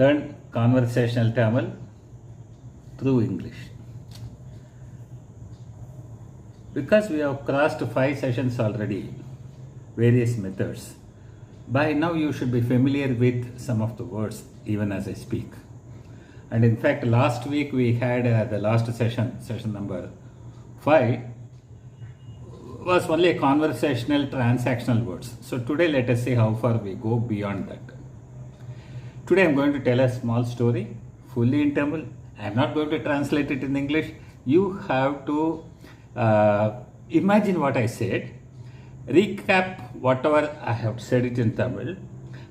learn conversational Tamil through English. Because we have crossed five sessions already, various methods, by now you should be familiar with some of the words even as I speak. And in fact, last week we had uh, the last session, session number five, was only conversational transactional words. So today let us see how far we go beyond that. Today I'm going to tell a small story fully in Tamil. I'm not going to translate it in English. You have to uh, imagine what I said, recap whatever I have said it in Tamil,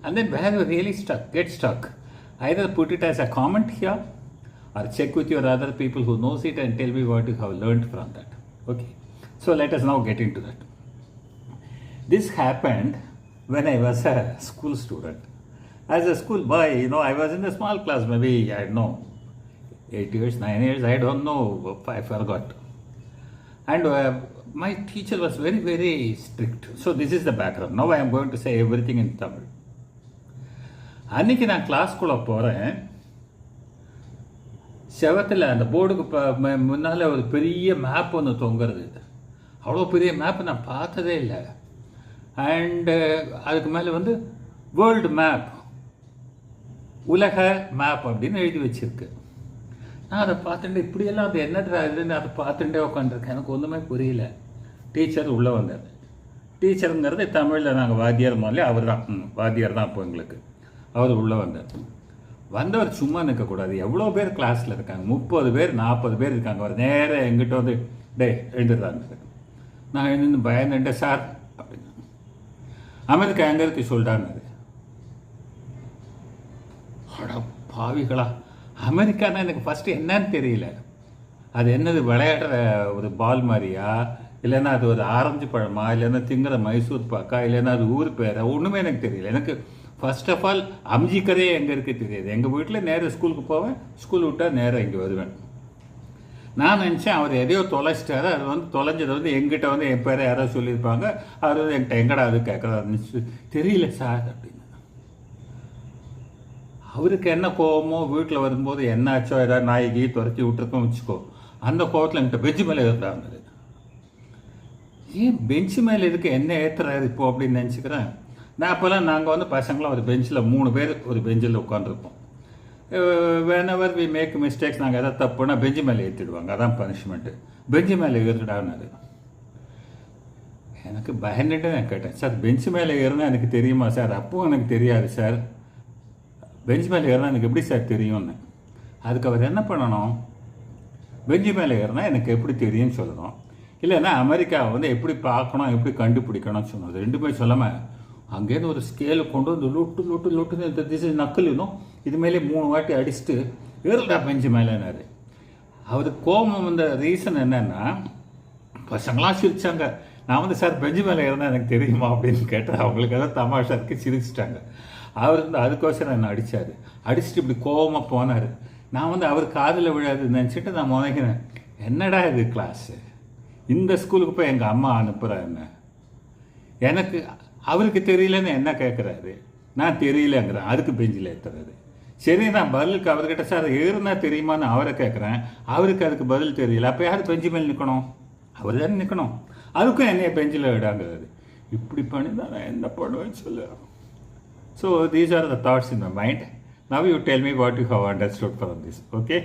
and then where you really stuck, get stuck. Either put it as a comment here or check with your other people who knows it and tell me what you have learned from that. Okay. So let us now get into that. This happened when I was a school student. As a school boy, you know, I was in a small class, maybe, I don't know, 8 years, 9 years, I don't know, I forgot. And uh, my teacher was very, very strict. So this is the background. Now I am going to say everything in Tamil. அன்றைக்கி நான் கிளாஸ்குள்ளே போகிறேன் செவத்தில் அந்த போர்டுக்கு ப ம- ஒரு பெரிய map ஒன்று தொங்குறது அவ்வளோ பெரிய மேப் நான் பார்த்ததே இல்லை அண்டு அதுக்கு மேலே வந்து வேர்ல்டு மேப் உலக மேப் அப்படின்னு எழுதி வச்சிருக்கு. நான் அதை பார்த்துட்டு இப்படியெல்லாம் அது என்னடா இதுன்னு அதை பார்த்துட்டே உட்காந்துருக்கேன் எனக்கு ஒன்றுமே புரியல. டீச்சர் உள்ளே வந்தார். டீச்சருங்கிறது தமிழில் நாங்கள் வாத்தியார் முதல்ல அவர் தான். வாத்தியார் தான் அப்போ எங்களுக்கு. அவர் உள்ளே வந்தார். வந்தவர் சும்மா நிற்கக்கூடாது எவ்வளோ பேர் கிளாஸில் இருக்காங்க? முப்பது பேர் நாற்பது பேர் இருக்காங்க. அவர் நேராக எங்கிட்ட வந்து டே எழுந்துடுறாங்க நான் எழுந்து பயந்துட்டேன் சார் அப்படின்னு. அமெரிக்கா எங்கே இருக்கு? சொல்லிட்டாங்க பாவிகளா? அமெரிக்கானா எனக்கு ஃபஸ்ட்டு என்னன்னு தெரியல. அது என்னது விளையாடுற ஒரு பால் மாதிரியா? இல்லைன்னா அது ஒரு ஆரஞ்சு பழமா? இல்லைன்னா திங்கிற மைசூர் பாக்கா? இல்லைன்னா அது ஊர் பேரா? ஒன்றுமே எனக்கு தெரியல. எனக்கு ஃபர்ஸ்ட் ஆஃப் ஆல் அம்ஜிக்கதே எங்கே இருக்கு தெரியாது. எங்கள் வீட்டில் நேராக ஸ்கூலுக்கு போவேன். ஸ்கூல் விட்டால் நேராக இங்கே வருவேன். நான் நினச்சேன் அவர் எதையோ தொலைச்சிட்டாரு. அது வந்து தொலைஞ்சது வந்து எங்கிட்ட வந்து என் பேரை யாரோ சொல்லியிருப்பாங்க. அவர் வந்து என்கிட்ட எங்கடா அது கேட்குறாரு தெரியல சார் அப்படின்னு. அவருக்கு என்ன கோவமோ வீட்டில் வரும்போது என்ன ஆச்சோ ஏதாவது நாய்கி துரத்தி விட்டுருக்கோம் வச்சுக்கோ. அந்த கோவத்தில் என்கிட்ட பெஞ்சு மேலே ஏற்றுறாங்க ஏன் பெஞ்சு மேலே இருக்க என்ன ஏற்றுறாரு இப்போ அப்படின்னு நினச்சிக்கிறேன். நான் அப்போல்லாம் நாங்கள் வந்து பசங்களாம் ஒரு பெஞ்சில் மூணு பேர் ஒரு பெஞ்சில் உட்காந்துருப்போம் வேன் வி மேக் மிஸ்டேக்ஸ் நாங்கள் எதாவது தப்புனா பெஞ்சு மேலே ஏற்றிடுவாங்க அதான் பனிஷ்மெண்ட்டு பெஞ்சு மேலே ஏறிடான்னாரு எனக்கு பயந்துட்டு நான் கேட்டேன். சார் பெஞ்சு மேலே ஏறுனா எனக்கு தெரியுமா சார்? அப்பவும் எனக்கு தெரியாது சார். பெஞ்ச் மேலே ஏறினா எனக்கு எப்படி சார் தெரியும்னு? அதுக்கு அவர் என்ன பண்ணணும்? பெஞ்சு மேலே ஏறினா எனக்கு எப்படி தெரியும்னு சொல்லணும். இல்லைன்னா அமெரிக்காவை வந்து எப்படி பார்க்கணும் எப்படி கண்டுபிடிக்கணும்னு சொன்னது ரெண்டுமே சொல்லாமல் அங்கேருந்து ஒரு ஸ்கேலு கொண்டு வந்து லொட்டு லொட்டு லொட்டுன்னு இந்த திசை நக்கல் இன்னும் இது மேலே மூணு வாட்டி அடிச்சுட்டு ஏறுடா பெஞ்சு மேலேனாரு அவர் கோபம் வந்த ரீசன் என்னன்னா பசங்களாம் சிரிச்சாங்க. நான் வந்து சார் பெஞ்சு மேலே இருந்தால் எனக்கு தெரியுமா? அப்படின்னு கேட்டேன் அவங்களுக்கு ஏதாவது தமாஷா இருக்கு சிரிச்சிட்டாங்க. அவர் வந்து அதுக்கோசரம் என்னை அடித்தார் அடிச்சுட்டு இப்படி கோவமாக போனார். நான் வந்து அவர் காதில் விழாதுன்னு நினச்சிட்டு நான் முனைக்கிறேன் என்னடா இது கிளாஸு இந்த ஸ்கூலுக்கு போய் எங்கள் அம்மா அனுப்புகிறாரு என்ன? எனக்கு அவருக்கு தெரியலன்னு என்ன கேட்குறாரு நான் தெரியலங்கிறேன். அதுக்கு பெஞ்சில் ஏற்றுறது சரி நான் பதிலுக்கு அவர்கிட்ட சார் ஏறுனா தெரியுமான்னு அவரை கேட்குறேன் அவருக்கு அதுக்கு பதில் தெரியல. அப்போ யார் பெஞ்சு மேல் நிற்கணும் அவர் தானே நிற்கணும் அதுக்கும் என்னைய பெஞ்சில் விடாங்கிறாரு. இப்படி பண்ணி தான் நான் என்ன பண்ணுவேன்னு சொல்லுறேன் So these are the thoughts in the mind. Now you tell me what you have understood from this. Okay.